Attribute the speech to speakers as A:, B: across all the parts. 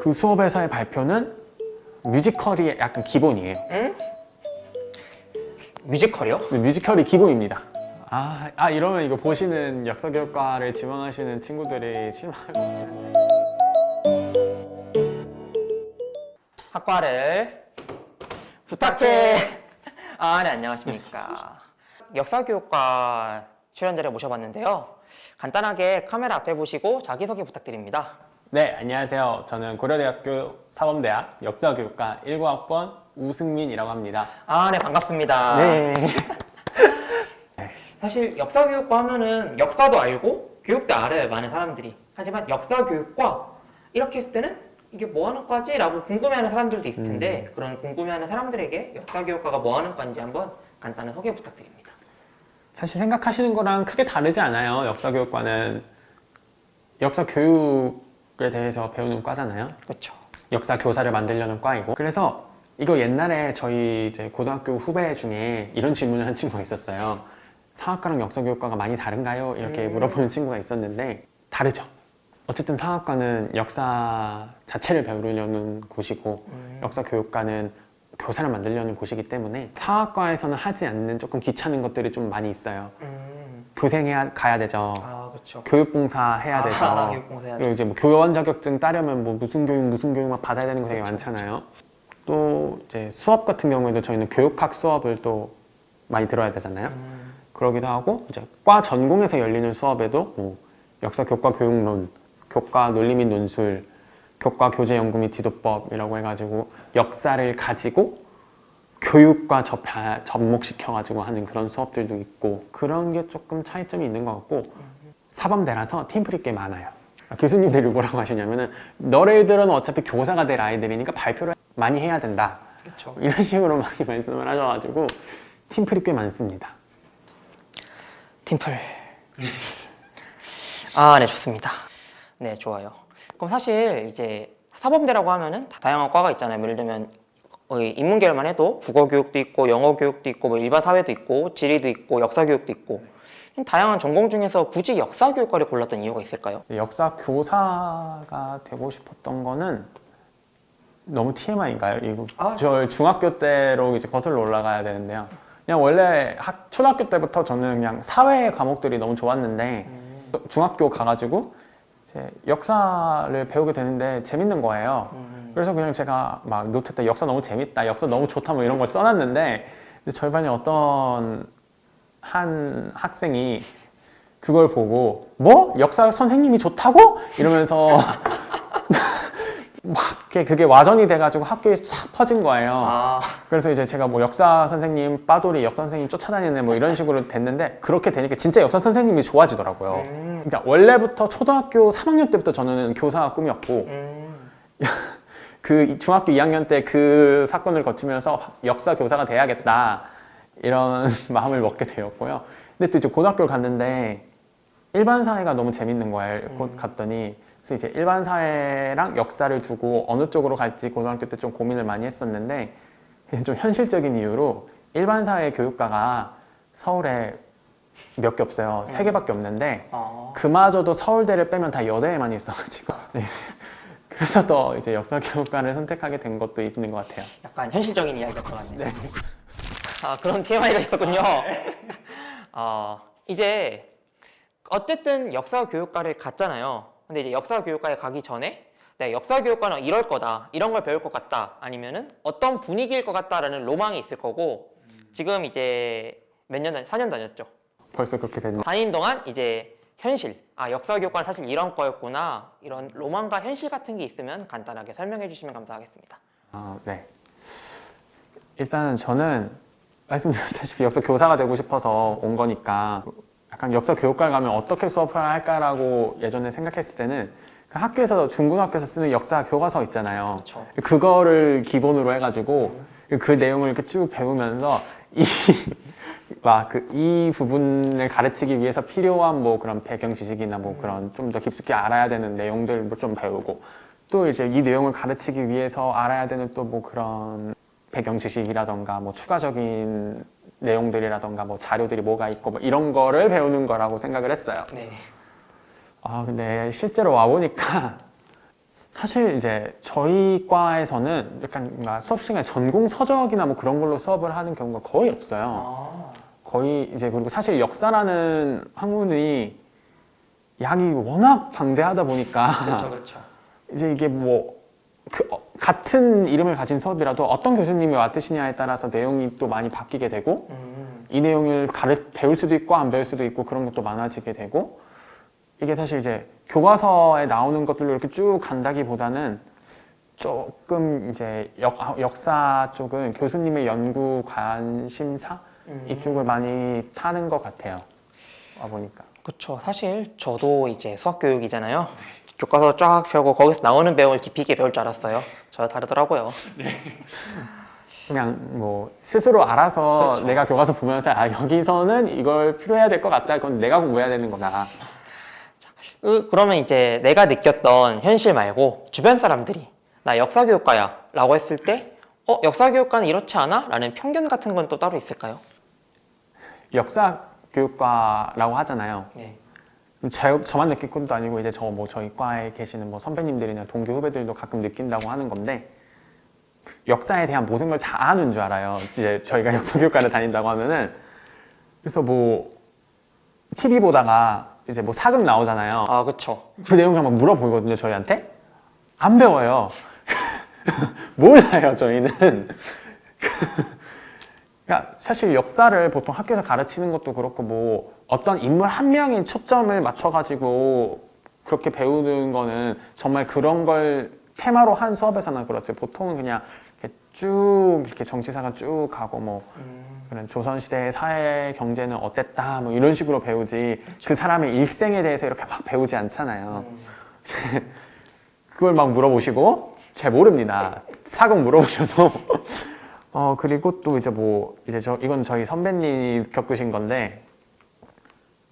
A: 그 수업에서의 발표는 뮤지컬이 약간 기본이에요.
B: 뮤지컬이요?
A: 네, 뮤지컬이 기본입니다. 아, 아 이러면 이거 보시는 역사교육과를 지망하시는 친구들이 실망할 것 같아요.
B: 학과를 부탁해. 아, 네, 안녕하십니까. 역사교육과 출연자를 모셔봤는데요. 간단하게 카메라 앞에 보시고 자기소개 부탁드립니다.
A: 네, 안녕하세요. 저는 고려대학교 사범대학 역사교육과 19학번 우승민이라고 합니다.
B: 아, 네, 반갑습니다.
A: 네.
B: 사실 역사교육과 하면은 역사도 알고 교육도 알아요, 많은 사람들이. 하지만 역사교육과 이렇게 했을 때는 이게 뭐 하는 과지? 라고 궁금해하는 사람들도 있을 텐데 그런 궁금해하는 사람들에게 역사교육과가 뭐 하는 과인지 한번 간단한 소개 부탁드립니다.
A: 사실 생각하시는 거랑 크게 다르지 않아요. 역사교육과는 역사교육에 대해서 배우는 과잖아요.
B: 그렇죠.
A: 역사 교사를 만들려는 과이고 그래서 이거 옛날에 저희 이제 고등학교 후배 중에 이런 질문을 한 친구가 있었어요. 상학과랑 역사교육과가 많이 다른가요? 이렇게
B: 음.
A: 물어보는 친구가 있었는데 다르죠. 어쨌든 상학과는 역사 자체를 배우려는 곳이고
B: 음.
A: 역사교육과는 교사를 만들려는 곳이기 때문에 상학과에서는 하지 않는 조금 귀찮은 것들이 좀 많이 있어요.
B: 음.
A: 교생해야 가야 되죠.
B: 아, 그렇죠.
A: 교육봉사 해야 되죠.
B: 아, 교육봉사 해야죠.
A: 그리고 이제 뭐 교원 자격증 따려면 뭐 무슨 교육 무슨 교육 막 받아야 되는 거 되게 많잖아요. 또 이제 수업 같은 경우에도 저희는 교육학 수업을 또 많이 들어야 되잖아요.
B: 음.
A: 그러기도 하고 이제 과 전공에서 열리는 수업에도 뭐 역사 교과 교육론, 교과 논리 및 논술, 교과 교재 연구 및 지도법이라고 해가지고 역사를 가지고 교육과 접, 접목시켜가지고 하는 그런 수업들도 있고 그런 게 조금 차이점이 있는 것 같고 사범대라서 팀플이 꽤 많아요. 교수님들이 뭐라고 하시냐면은 너네들은 어차피 교사가 될 아이들이니까 발표를 많이 해야 된다.
B: 그렇죠.
A: 이런 식으로 많이 말씀을 하셔가지고 팀플이 꽤 많습니다.
B: 팀플. 아, 네, 좋습니다. 네, 좋아요. 그럼 사실 이제 사범대라고 하면은 다- 다양한 과가 있잖아요. 예를 들면 인문 계열만 해도 국어 교육도 있고 영어 교육도 있고 뭐 일반 사회도 있고 지리도 있고 역사 교육도 있고 다양한 전공 중에서 굳이 역사 교육과를 골랐던 이유가 있을까요?
A: 역사 교사가 되고 싶었던 거는 너무 TMI인가요? 이거
B: 아.
A: 저 중학교 때로 이제 거슬러 올라가야 되는데요. 그냥 원래 학, 초등학교 때부터 저는 그냥 사회 과목들이 너무 좋았는데 중학교 가가지고 이제 역사를 배우게 되는데 재밌는 거예요. 그래서 그냥 제가 막 노트 때 역사 너무 재밌다, 역사 너무 좋다 뭐 이런 걸 써놨는데 저희 반에 어떤 한 학생이 그걸 보고 뭐 역사 선생님이 좋다고 이러면서 막 그게 와전이 돼가지고 학교에 싹 퍼진 거예요.
B: 아,
A: 그래서 이제 제가 뭐 역사 선생님 빠돌이 역사 선생님 쫓아다니네 뭐 이런 식으로 됐는데 그렇게 되니까 진짜 역사 선생님이 좋아지더라고요.
B: 음.
A: 그러니까 원래부터 초등학교 3학년 때부터 저는 교사가 꿈이었고
B: 음,
A: 그 중학교 2학년 때 그 사건을 거치면서 역사 교사가 돼야겠다 이런 마음을 먹게 되었고요. 근데 또 이제 고등학교를 갔는데 일반 사회가 너무 재밌는 거예요. 곧 갔더니 그래서 이제 일반 사회랑 역사를 두고 어느 쪽으로 갈지 고등학교 때 좀 고민을 많이 했었는데 좀 현실적인 이유로 일반 사회 교육과가 서울에 몇 개 없어요. 세 개밖에 없는데
B: 아,
A: 그마저도 서울대를 빼면 다 여대에만 있어가지고 네. 그래서 더 이제 역사 교육과를 선택하게 된 것도 있는 것 같아요.
B: 약간 현실적인 이야기였던 것 같네요. 아, 그런 TMI가 있었군요. 어, 이제 어쨌든 역사 교육과를 갔잖아요. 근데 이제 역사 교육과에 가기 전에 네, 역사 교육과는 이럴 거다. 이런 걸 배울 것 같다. 아니면은 어떤 분위기일 것 같다라는 로망이 있을 거고 지금 이제 몇년 다녔, 4년 다녔죠.
A: 벌써 그렇게 됐네.
B: 다닌 동안 이제 현실. 아, 역사 교육과는 사실 이런 거였구나. 이런 로망과 현실 같은 게 있으면 간단하게 설명해 주시면 감사하겠습니다.
A: 아, 네. 일단 저는 말씀드렸다시피 역사 교사가 되고 싶어서 온 거니까 약간 역사 교육과를 가면 어떻게 수업을 할까라고 예전에 생각했을 때는 그 학교에서 중고등학교에서 쓰는 역사 교과서 있잖아요.
B: 그렇죠.
A: 그거를 기본으로 해가지고 그 내용을 이렇게 쭉 배우면서 이 막그이 부분을 가르치기 위해서 필요한 뭐 그런 배경 지식이나 뭐 그런 좀 더 깊숙이 알아야 되는 내용들을 뭐좀 배우고 또 이제 이 내용을 가르치기 위해서 알아야 되는 또 뭐 그런 배경 지식이라던가 뭐 추가적인 내용들이라던가 뭐 자료들이 뭐가 있고 뭐 이런 거를 배우는 거라고 생각을 했어요.
B: 네.
A: 아 근데 실제로 와 보니까 사실 이제 저희 과에서는 약간 수업 시간에 전공 서적이나 뭐 그런 걸로 수업을 하는 경우가 거의 없어요.
B: 아,
A: 거의 이제 그리고 사실 역사라는 학문이 양이 워낙 방대하다 보니까
B: 그렇죠, 그렇죠.
A: 이제 이게 뭐 그, 어, 같은 이름을 가진 수업이라도 어떤 교수님이 맡으시냐에 따라서 내용이 또 많이 바뀌게 되고
B: 음,
A: 이 내용을 가르 배울 수도 있고 안 배울 수도 있고 그런 것도 많아지게 되고 이게 사실 이제 교과서에 나오는 것들로 이렇게 쭉 간다기보다는 조금 이제 역, 역사 쪽은 교수님의 연구 관심사
B: 음.
A: 이쪽을 많이 타는 것 같아요. 와 보니까.
B: 그렇죠. 사실 저도 이제 수학 교육이잖아요. 교과서 쫙 펴고 거기서 나오는 내용을 깊이 있게 배울 줄 알았어요. 저 다르더라고요.
A: 그냥 뭐 스스로 알아서
B: 그렇죠.
A: 내가 교과서 보면서 아 여기서는 이걸 필요해야 될 것 같다. 그건 내가 공부해야 되는 거다.
B: 으, 그러면 이제 내가 느꼈던 현실 말고 주변 사람들이 나 역사교육과야 라고 했을 때 어? 역사교육과는 이렇지 않아? 라는 편견 같은 건 또 따로 있을까요?
A: 역사 교육과라고 하잖아요.
B: 네.
A: 저, 저만 느낄 것도 아니고 이제 저 뭐 저희 과에 계시는 뭐 선배님들이나 동기 후배들도 가끔 느낀다고 하는 건데 역사에 대한 모든 걸 다 아는 줄 알아요. 이제 저희가 역사 교육과를 다닌다고 하면은 그래서 뭐 TV 보다가 이제 뭐 사극 나오잖아요.
B: 아 그쵸.
A: 그 내용을 막 물어보거든요 저희한테 안 배워요. 몰라요 저희는. 그러니까 사실 역사를 보통 학교에서 가르치는 것도 그렇고 뭐 어떤 인물 한 명인 초점을 맞춰가지고 그렇게 배우는 거는 정말 그런 걸 테마로 한 수업에서는 그렇지 보통은 그냥 이렇게 쭉 이렇게 정치사가 쭉 가고 뭐 그런 조선시대의 사회 경제는 어땠다 뭐 이런 식으로 배우지 그 사람의 일생에 대해서 이렇게 막 배우지 않잖아요. 그걸 막 물어보시고 잘 모릅니다. 사극 물어보셔도 어 그리고 또 이제 뭐 이제 저 이건 저희 선배님 겪으신 건데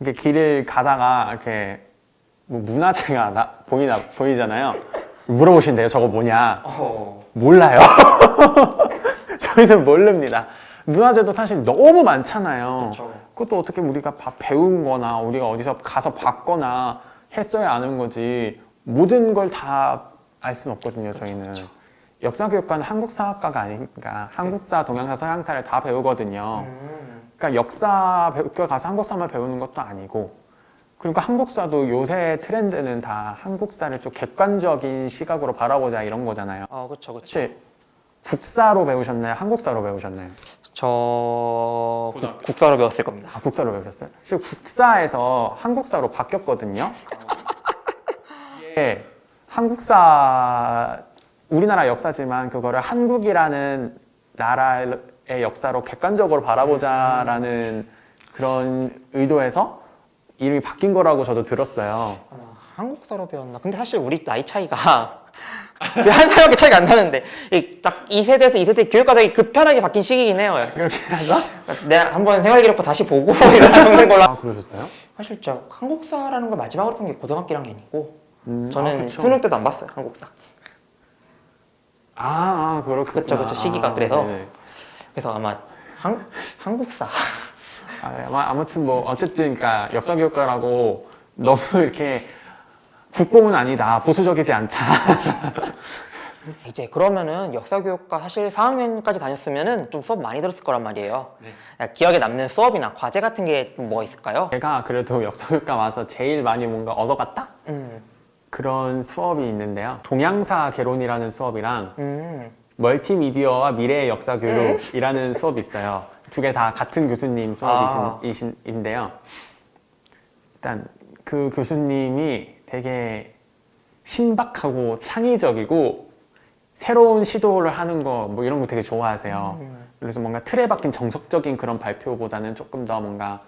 A: 이게 길을 가다가 이렇게 뭐 문화재가 나, 보이나 보이잖아요. 물어보신대요. 저거 뭐냐?
B: 어.
A: 몰라요. 저희는 모릅니다. 문화재도 사실 너무 많잖아요.
B: 그쵸.
A: 그것도 어떻게 우리가 봐- 배운 거나 우리가 어디서 가서 봤거나 했어야 아는 거지 모든 걸 다 알 수는 없거든요 저희는 역사교육과는 한국사학과가 아니니까 한국사, 동양사, 서양사를 다 배우거든요
B: 음.
A: 그러니까 역사 배우러 가서 한국사만 배우는 것도 아니고 그러니까 한국사도 요새 트렌드는 다 한국사를 좀 객관적인 시각으로 바라보자 이런 거잖아요
B: 아 그쵸 그쵸.
A: 혹시 국사로 배우셨나요? 한국사로 배우셨나요?
B: 저
A: 고등학교.
B: 국- 국사로 배웠을 겁니다.
A: 아, 국사로 배우셨어요? 지금 국사에서 한국사로 바뀌었거든요. 이게 한국사 우리나라 역사지만 그거를 한국이라는 나라의 역사로 객관적으로 바라보자라는 그런 의도에서 이름이 바뀐 거라고 저도 들었어요.
B: 아, 한국사로 배웠나? 근데 사실 우리 나이 차이가 한 살밖에 차이가 안 나는데 딱이 세대에서 이 세대 교육 과정이 급편하게 바뀐 시기긴 해요.
A: 그렇게 해서
B: 내가 한번 생활 기록부 다시 보고 이러는 걸로.
A: 아 그러셨어요?
B: 사실 진짜 한국사라는 걸 마지막으로 본 게 고등학교 1학년이고
A: 음,
B: 저는
A: 아.
B: 수능 때도 안 봤어요 한국사.
A: 아, 아 그렇군요.
B: 그쵸, 그쵸. 시기가 그래서.
A: 네네.
B: 그래서 아마 한 한국사
A: 아, 아마- 아무튼 뭐 어쨌든 그러니까 역사 교육과라고 너무 이렇게 국뽕은 아니다 보수적이지 않다
B: 이제 그러면은 역사교육과 사실 4학년까지 다녔으면은 좀 수업 많이 들었을 거란 말이에요. 야, 기억에 남는 수업이나 과제 같은 게 뭐 있을까요?
A: 제가 그래도 역사 교육과 와서 제일 많이 뭔가 얻어갔다
B: 음,
A: 그런 수업이 있는데요. 동양사 개론이라는 수업이랑
B: 음,
A: 멀티미디어와 미래의 역사 교육이라는 수업이 있어요. 두 개 다 같은 교수님
B: 아.
A: 수업이신데요. 일단 그 교수님이 되게 신박하고 창의적이고 새로운 시도를 하는 거 뭐 이런 거 되게 좋아하세요. 그래서 뭔가 틀에 박힌 정석적인 그런 발표보다는 조금 더 뭔가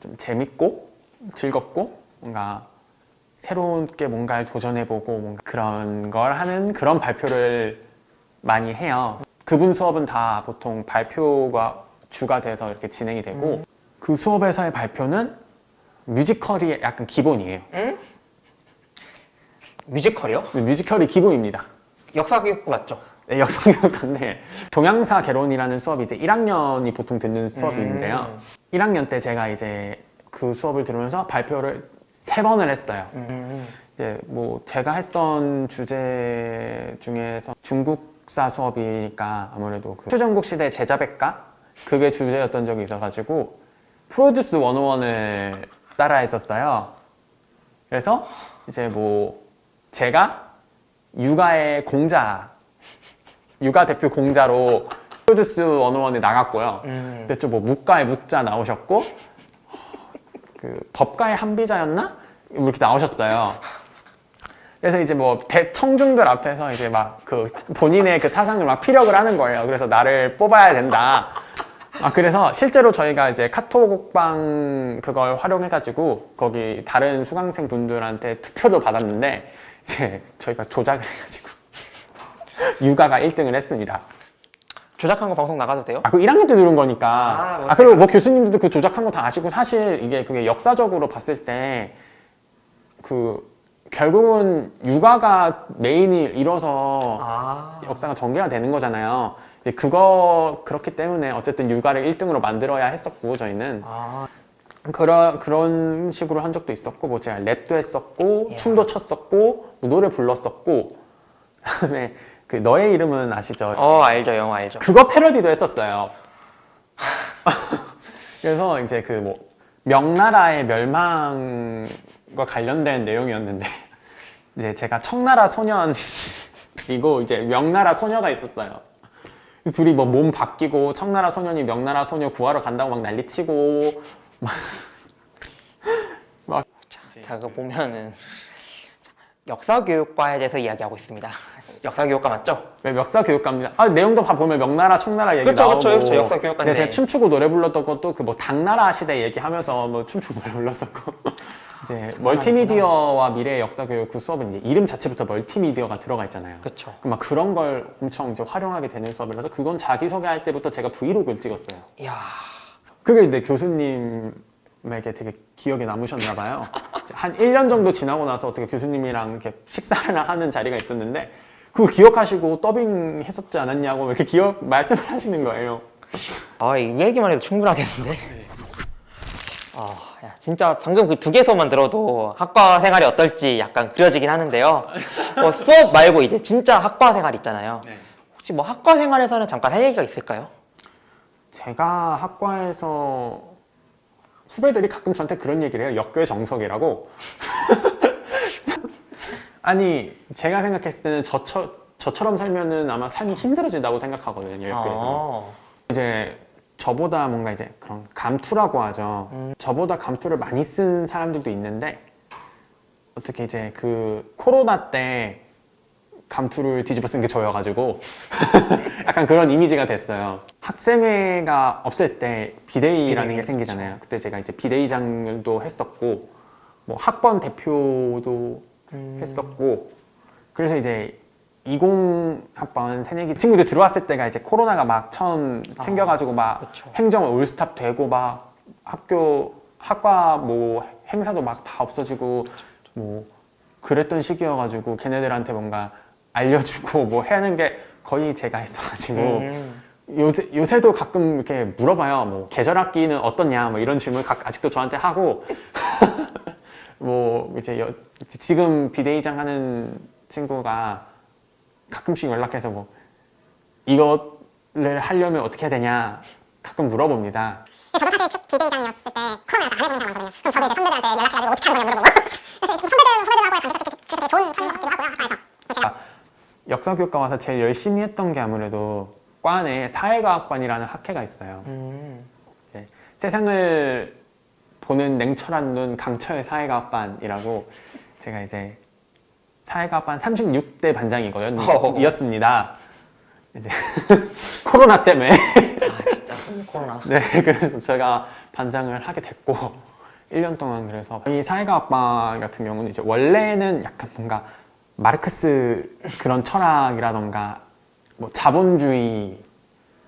A: 좀 재밌고 즐겁고 뭔가 새로운 게 뭔가를 도전해보고 뭔가 그런 걸 하는 그런 발표를 많이 해요. 그분 수업은 다 보통 발표가 주가 돼서 이렇게 진행이 되고 그 수업에서의 발표는 뮤지컬이 약간 기본이에요.
B: 뮤지컬이요?
A: 뮤지컬이 기본입니다.
B: 역사교육부 맞죠?
A: 네, 역사교육과인데 동양사 개론이라는 수업이 이제 1학년이 보통 듣는 수업인데요.
B: 음.
A: 1학년 때 제가 이제 그 수업을 들으면서 발표를 세 번을 했어요.
B: 음,
A: 이제 뭐 제가 했던 주제 중에서 중국사 수업이니까 아무래도 그 추전국 시대 제자백가 그게 주제였던 적이 있어가지고 프로듀스 101을 따라 했었어요. 그래서 이제 뭐 제가 육아의 공자, 육아 대표 공자로 프로듀스 101에 나갔고요.
B: 음.
A: 그때 뭐 묵가의 묵자 나오셨고 그 법가의 한비자였나 뭐 이렇게 나오셨어요. 그래서 이제 뭐 대청중들 앞에서 이제 막 그 본인의 그 사상을 막 피력을 하는 거예요. 그래서 나를 뽑아야 된다. 아 그래서 실제로 저희가 이제 카톡방 그걸 활용해가지고 거기 다른 수강생 분들한테 투표도 받았는데 이제 저희가 조작을 해가지고 육아가 1등을 했습니다.
B: 조작한 거 방송 나가도 돼요?
A: 아, 그 1학년 때 들은 거니까.
B: 아,
A: 아, 그리고 뭐 교수님들도 그 조작한 거 다 아시고 사실 이게 그게 역사적으로 봤을 때 그 결국은 육아가 메인이 이뤄서
B: 아.
A: 역사가 전개가 되는 거잖아요. 이제 그거 그렇기 때문에 어쨌든 육아를 1등으로 만들어야 했었고 저희는
B: 아.
A: 그런 그런 식으로 한 적도 있었고 뭐 제가 랩도 했었고
B: 이야.
A: 춤도 췄었고 뭐 노래 불렀었고 그다음에 그 너의 이름은 아시죠?
B: 어 알죠 영화 알죠.
A: 그거 패러디도 했었어요. 그래서 이제 그 뭐 명나라의 멸망과 관련된 내용이었는데 이제 제가 청나라 소년이고 이제 명나라 소녀가 있었어요. 둘이 뭐 몸 바뀌고 청나라 소년이 명나라 소녀 구하러 간다고 막 난리치고
B: 자, 그 보면은 역사 교육과에 대해서 이야기하고 있습니다. 역사 교육과 맞죠?
A: 왜 역사 교육과입니다. 아 내용도 봐 보면 명나라 청나라 얘기
B: 그쵸,
A: 나오고
B: 그쵸, 그쵸. 역사 교육과인데.
A: 네, 제가 춤추고 노래 불렀던 것도 그 뭐 당나라 시대 얘기하면서 뭐 춤추고 노래 불렀었고 이제 멀티미디어와 미래 역사 교육 그 수업은 이제 이름 자체부터 멀티미디어가 들어가 있잖아요.
B: 그쵸.
A: 그막 그런 걸 엄청 이제 활용하게 되는 수업이라서 그건 자기 소개할 때부터 제가 브이로그를 찍었어요.
B: 이야.
A: 그게 근데 교수님에게 되게 기억에 남으셨나 봐요. 이제 한 1년 정도 지나고 나서 어떻게 교수님이랑 이렇게 식사를 하는 자리가 있었는데 그걸 기억하시고 더빙 했었지 않았냐고 이렇게 기억 말씀을 하시는 거예요.
B: 아, 이 얘기만 해도 충분하겠는데. 아, 야, 진짜 방금 그 두 개서만 들어도 학과 생활이 어떨지 약간 그려지긴 하는데요. 뭐 수업 말고 이제 진짜 학과 생활 있잖아요. 혹시 뭐 학과 생활에서는 잠깐 할 얘기가 있을까요?
A: 제가 학과에서 후배들이 가끔 저한테 그런 얘기를 해요. 역교의 정석이라고. 아니 제가 생각했을 때는 저처, 저처럼 살면은 아마 삶이 힘들어진다고 생각하거든요. 역교에서.
B: 아,
A: 이제 저보다 뭔가 이제 그런 감투라고 하죠. 저보다 감투를 많이 쓴 사람들도 있는데 어떻게 이제 그 코로나 때 감투를 뒤집어 쓴 게 저여가지고 약간 그런 이미지가 됐어요. 학생회가 없을 때 비대위라는
B: 비대위,
A: 게 생기잖아요. 그때 제가 이제 비대위장도 했었고 뭐 학번 대표도
B: 음.
A: 했었고 그래서 이제 20 학번 새내기 친구들 들어왔을 때가 이제 코로나가 막 처음
B: 아,
A: 생겨가지고 막
B: 그쵸.
A: 행정 올스탑 되고 막 학교 학과 뭐 행사도 막 다 없어지고 뭐 그랬던 시기여가지고 걔네들한테 뭔가 알려주고 뭐 하는 게 거의 제가 했어가지고
B: 음.
A: 요새, 요새도 가끔 이렇게 물어봐요. 뭐 계절 학기는 어떻냐? 뭐 이런 질문 각 아직도 저한테 하고 뭐 이제 여- 지금 비대위장 하는 친구가 가끔씩 연락해서 뭐 이거를 하려면 어떻게 해야 되냐 가끔 물어봅니다.
C: 저도 사실 비대위장이었을 때 코로나가 안 해본 상황이거든요. 그럼 저도 이제 선배들한테 연락해가지고 어떻게 하는 거냐 물어보고. 그래서 좀 선배들 후배들하고의 관계도 그렇게 그래서 되게 좋은 편인 것 같기도 하고요. 학과에서.
A: 아, 역사교육과 와서 제일 열심히 했던 게 아무래도 과내 사회과학반이라는 학회가 있어요.
B: 음.
A: 네, 세상을 보는 냉철한 눈 강철 사회과학반이라고 제가 이제 사회과학반 36대 반장이거든요.
B: 어허.
A: 이었습니다. 이제 코로나 때문에
B: 아, 진짜 코로나.
A: 네, 그래서 제가 반장을 하게 됐고 1년 동안 그래서 이 사회과학반 같은 경우는 이제 원래는 약간 뭔가 마르크스 그런 철학이라던가 뭐 자본주의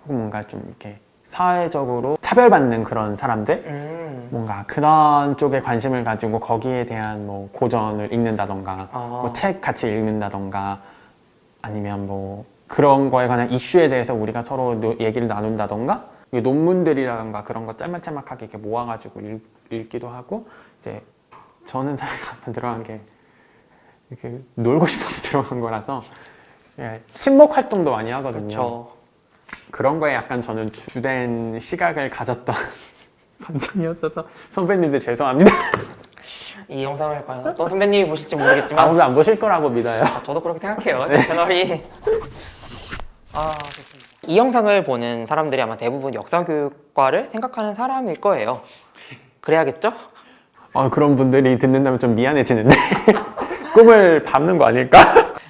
A: 혹은 뭔가 좀 이렇게 사회적으로 차별받는 그런 사람들
B: 음.
A: 뭔가 그런 쪽에 관심을 가지고 거기에 대한 뭐 고전을 읽는다던가
B: 아.
A: 뭐 책 같이 읽는다던가 아니면 뭐 그런 거에 관한 이슈에 대해서 우리가 서로 노- 얘기를 나눈다던가 논문들이라던가 그런 거 짤막짤막하게 이렇게 모아가지고 읽, 기도 하고 이제 저는 사회과학반 들어간 게 이렇게 놀고 싶어서 들어간 거라서 예, 친목 활동도 많이 하거든요.
B: 그렇죠.
A: 그런 거에 약간 저는 주된 시각을 가졌던 감정이었어서 선배님들 죄송합니다.
B: 이 영상을 과연 어떤 선배님이 보실지 모르겠지만
A: 아무도 안 보실 거라고 믿어요.
B: 아, 저도 그렇게 생각해요. 제 채널이. 아, 좋습니다. 이 영상을 보는 사람들이 아마 대부분 역사교육과를 생각하는 사람일 거예요. 그래야겠죠?
A: 어, 그런 분들이 듣는다면 좀 미안해지는데 꿈을 밟는 거 아닐까?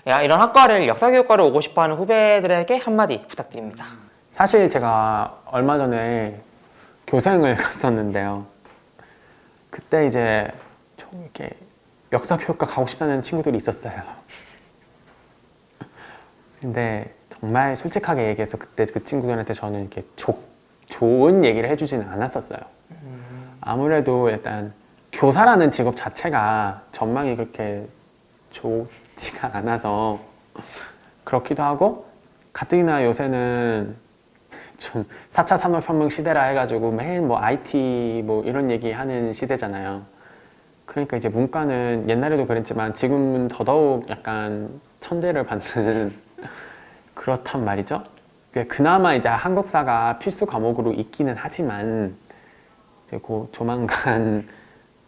B: 야, 이런 학과를 역사교육과를 오고 싶어하는 후배들에게 한마디 부탁드립니다.
A: 사실 제가 얼마 전에 교생을 갔었는데요. 그때 이제 좀 이렇게 역사 교육과 가고 싶다는 친구들이 있었어요. 근데 정말 솔직하게 얘기해서 그때 그 친구들한테 저는 이렇게 조, 좋은 얘기를 해주지는 않았었어요. 아무래도 일단 교사라는 직업 자체가 전망이 그렇게 좋지가 않아서 그렇기도 하고 가뜩이나 요새는 좀 4차 산업혁명 시대라 해가지고 매일 뭐 IT 뭐 이런 얘기 하는 시대잖아요. 그러니까 이제 문과는 옛날에도 그랬지만 지금은 더더욱 약간 천대를 받는 그렇단 말이죠. 그- 그나마 이제 한국사가 필수 과목으로 있기는 하지만 이제 곧 조만간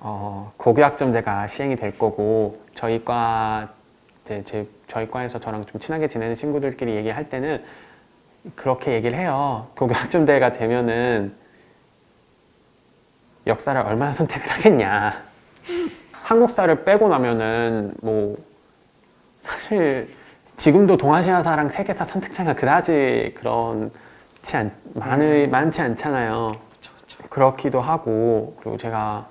A: 어, 고교학점제가 시행이 될 거고 저희 과 이제 제, 저희 과에서 저랑 좀 친하게 지내는 친구들끼리 얘기할 때는 그렇게 얘기를 해요. 고교학점제가 되면은 역사를 얼마나 선택을 하겠냐. 한국사를 빼고 나면은 뭐 사실 지금도 동아시아사랑 세계사 선택차가 그다지 그런지 않, 많이, 많지 않잖아요. 그렇기도 하고 그리고 제가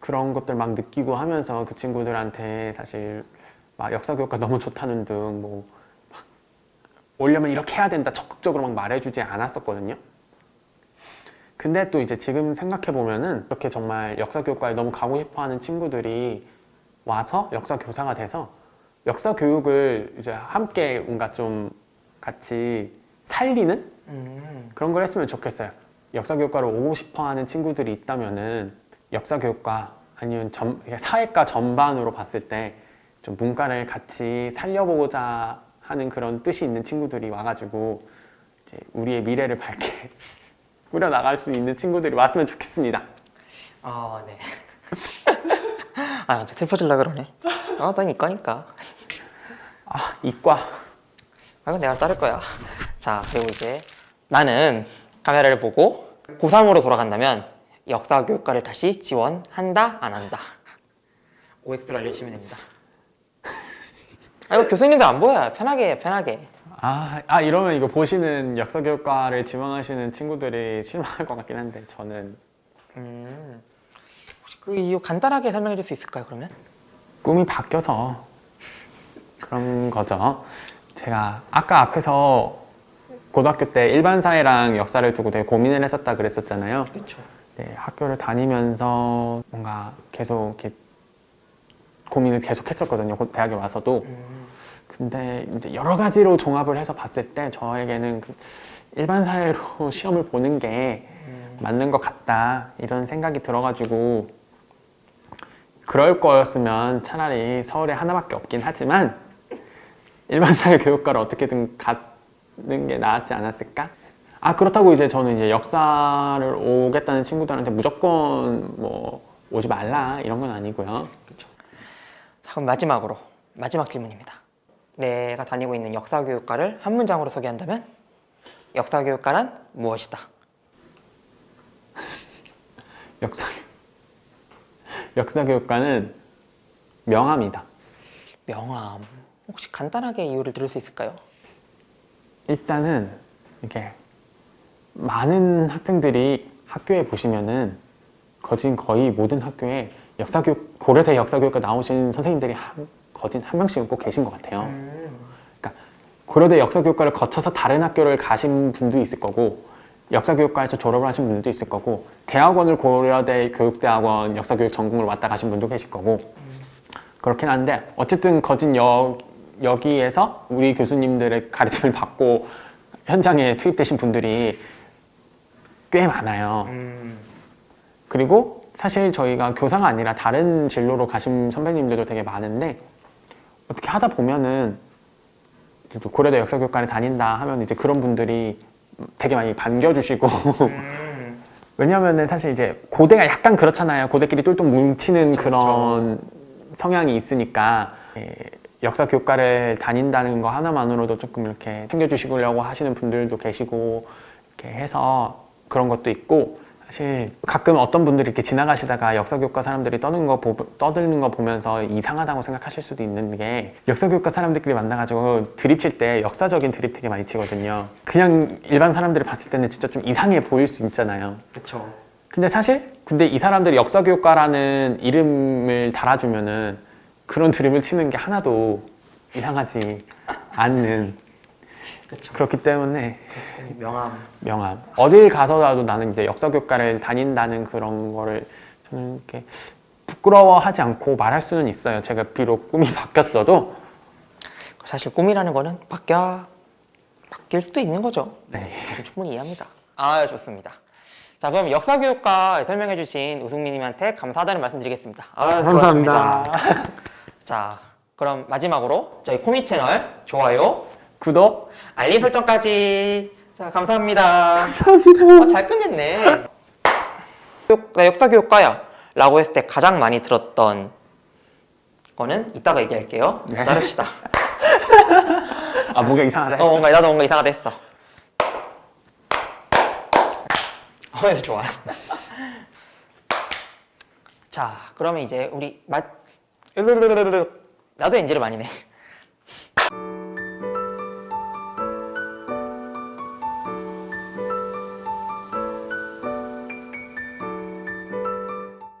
A: 그런 것들 막 느끼고 하면서 그 친구들한테 사실 막 역사 교육과 너무 좋다는 등뭐 오려면 이렇게 해야 된다 적극적으로 막 말해주지 않았었거든요. 근데 또 이제 지금 생각해 보면은 이렇게 정말 역사 교육과에 너무 가고 싶어 하는 친구들이 와서 역사 교사가 돼서 역사 교육을 이제 함께 뭔가 좀 같이 살리는
B: 음,
A: 그런 걸 했으면 좋겠어요. 역사 교육과로 오고 싶어 하는 친구들이 있다면은 역사 교육과 아니면 전, 사회과 전반으로 봤을 때 좀 문과를 같이 살려보고자 하는 그런 뜻이 있는 친구들이 와가지고 우리의 미래를 밝게 꾸려 나갈 수 있는 친구들이 왔으면 좋겠습니다.
B: 아, 네. 아, 완전 슬퍼질라 그러네. 아, 난 이과니까.
A: 아 이과
B: 아, 이건 내가 자를 거야. 자, 그리고 이제 나는 카메라를 보고 고3으로 돌아간다면 역사 교육과를 다시 지원한다, 안 한다. OX를 알려주시면 됩니다. 아, 이거 교수님들 안 보여요. 편하게 해요, 편하게.
A: 아, 아 이러면 이거 보시는 역사 교육과를 지원하시는 친구들이 실망할 것 같긴 한데 저는
B: 음, 혹시 그 이유 간단하게 설명해 줄 수 있을까요, 그러면?
A: 꿈이 바뀌어서 그런 거죠. 제가 아까 앞에서 고등학교 때 일반 사회랑 역사를 두고 되게 고민을 했었다 그랬었잖아요.
B: 그렇죠.
A: 네, 학교를 다니면서 뭔가 계속 이렇게 고민을 계속 했었거든요. 고- 대학에 와서도.
B: 음,
A: 근데 이제 여러 가지로 종합을 해서 봤을 때 저에게는 그 일반 사회로 시험을 보는 게
B: 음,
A: 맞는 것 같다 이런 생각이 들어가지고 그럴 거였으면 차라리 서울에 하나밖에 없긴 하지만 일반 사회 교육과를 어떻게든 가는 게 나았지 않았을까? 아 그렇다고 이제 저는 이제 역사를 오겠다는 친구들한테 무조건 뭐 오지 말라 이런 건 아니고요.
B: 자, 그럼 마지막으로 마지막 질문입니다. 내가 다니고 있는 역사교육과를 한 문장으로 소개한다면 역사교육과란 무엇이다?
A: 역사 역사 교육과는 명함이다.
B: 명함. 혹시 간단하게 이유를 들을 수 있을까요?
A: 일단은 이게 많은 학생들이 학교에 보시면은 거진 거의 모든 학교에 역사교육 고려대 역사교육과 나오신 선생님들이 한, 거진 한 명씩은 꼭 계신 것 같아요. 그러니까 고려대 역사교육과를 거쳐서 다른 학교를 가신 분도 있을 거고 역사교육과에서 졸업을 하신 분들도 있을 거고 대학원을 고려대 교육대학원 역사교육 전공을 왔다 가신 분도 계실 거고 그렇긴 한데 어쨌든 거진 여, 여기에서 우리 교수님들의 가르침을 받고 현장에 투입되신 분들이 꽤 많아요. 그리고 사실 저희가 교사가 아니라 다른 진로로 가신 선배님들도 되게 많은데 하다 보면은 또 고려대 역사교육관에 다닌다 하면 이제 그런 분들이 되게 많이 반겨주시고.
B: 음,
A: 왜냐하면은 사실 이제 고대가 약간 그렇잖아요. 고대끼리 똘똘 뭉치는 그런 성향이 있으니까. 예, 역사 교과를 다닌다는 거 하나만으로도 조금 이렇게 챙겨주시려고 하시는 분들도 계시고 이렇게 해서 그런 것도 있고 사실 가끔 어떤 분들이 이렇게 지나가시다가 역사 교과 사람들이 떠는 거 보, 떠드는 거 보면서 이상하다고 생각하실 수도 있는 게 역사 교과 사람들끼리 만나가지고 드립 칠 때 역사적인 드립 되게 많이 치거든요. 그냥 일반 사람들이 봤을 때는 진짜 좀 이상해 보일 수 있잖아요.
B: 그렇죠.
A: 근데 사실 근데 이 사람들이 역사교육과라는 이름을 달아주면은 그런 드림을 치는 게 하나도 이상하지 않는
B: 그렇죠.
A: 그렇기 때문에
B: 명함.
A: 명함 어딜 가서라도 나는 이제 역사교육과를 다닌다는 그런 거를 저는 이렇게 부끄러워하지 않고 말할 수는 있어요. 제가 비록 꿈이 바뀌었어도
B: 사실 꿈이라는 거는 바뀌어 바뀔 수도 있는 거죠.
A: 네.
B: 충분히 이해합니다. 아 좋습니다. 자 그럼 역사 교육과 설명해주신 우승민님한테 감사하다는 말씀드리겠습니다. 아, 수고하셨습니다. 자 그럼 마지막으로 저희 코미 채널 좋아요,
A: 구독
B: 알림 설정까지. 자 감사합니다.
A: 감사합니다.
B: 아, 잘 끝냈네. 교육- 나 역사 교육과야 라고 했을 때 가장 많이 들었던 거는 이따가 얘기할게요.
A: 네.
B: 자릅시다.
A: 아 뭔가 이상하다.
B: 어,
A: 했어.
B: 뭔가 나도 뭔가 이상하다 했어. 어, 좋아. 자, 그러면 이제 우리 맛 나도 엔지를 많이 내.